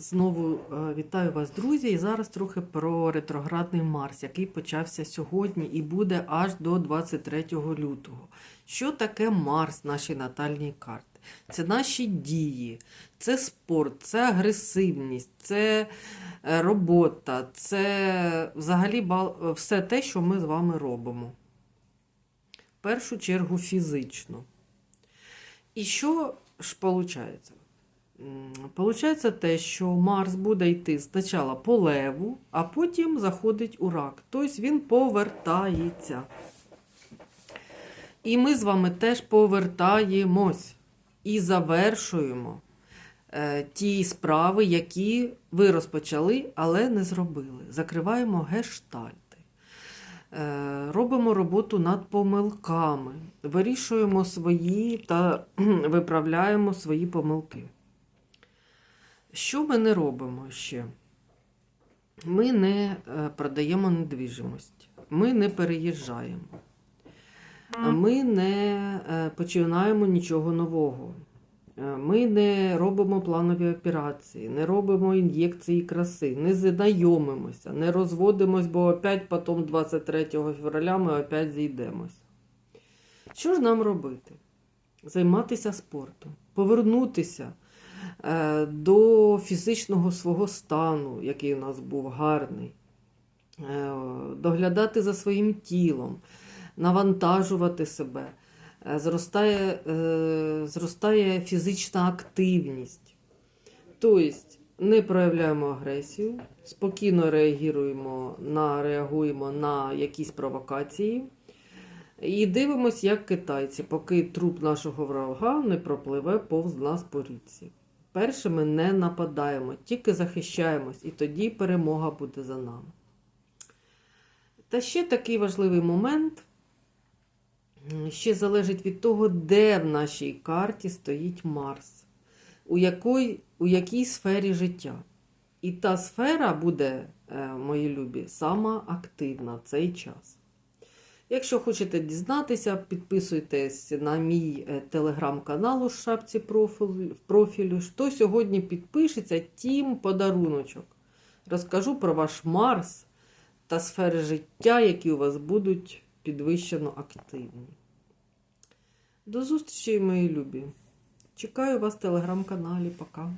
Знову е, вітаю вас, друзі. І зараз трохи про ретроградний Марс, який почався сьогодні і буде аж до 23 лютого. Що таке Марс нашій натальній карті? Це наші дії, це спорт, це агресивність, це е, робота, це взагалі все те, що ми з вами робимо. В першу чергу фізично. І що ж виходить? Получається те, що Марс буде йти спочатку по леву, а потім заходить у рак. Тобто він повертається. І ми з вами теж повертаємось і завершуємо е, ті справи, які ви розпочали, але не зробили. Закриваємо гештальти. Е, Робимо роботу над помилками, вирішуємо свої та виправляємо свої помилки. Що ми не робимо ще? Ми не е, продаємо недвіжимость, ми не переїжджаємо, ми не е, починаємо нічого нового. Е, Ми не робимо планові операції, не робимо ін'єкції краси, не знайомимося, не розводимось, бо опять потім 23 февраля ми опять зійдемося. Що ж нам робити? Займатися спортом, повернутися до фізичного свого стану, який у нас був гарний, е, доглядати за своїм тілом, навантажувати себе. Е, Зростає, е, зростає фізична активність. Тобто не проявляємо агресію, спокійно реагуємо на, реагуємо на якісь провокації. І дивимося, як китайці, поки труп нашого ворога не пропливе повз нас по річці. Перше ми не нападаємо, тільки захищаємось, і тоді перемога буде за нами. Та ще такий важливий момент ще залежить від того, де в нашій карті стоїть Марс, у якій, у якій сфері життя. І та сфера буде, е, мої любі, сама активна цей час. Якщо хочете дізнатися, підписуйтесь на мій е, телеграм-канал у шапці профілю. Хто сьогодні підпишеться, тім подаруночок. Розкажу про ваш Марс та сфери життя, які у вас будуть підвищено активні. До зустрічі, мої любі. Чекаю вас в телеграм-каналі. Пока.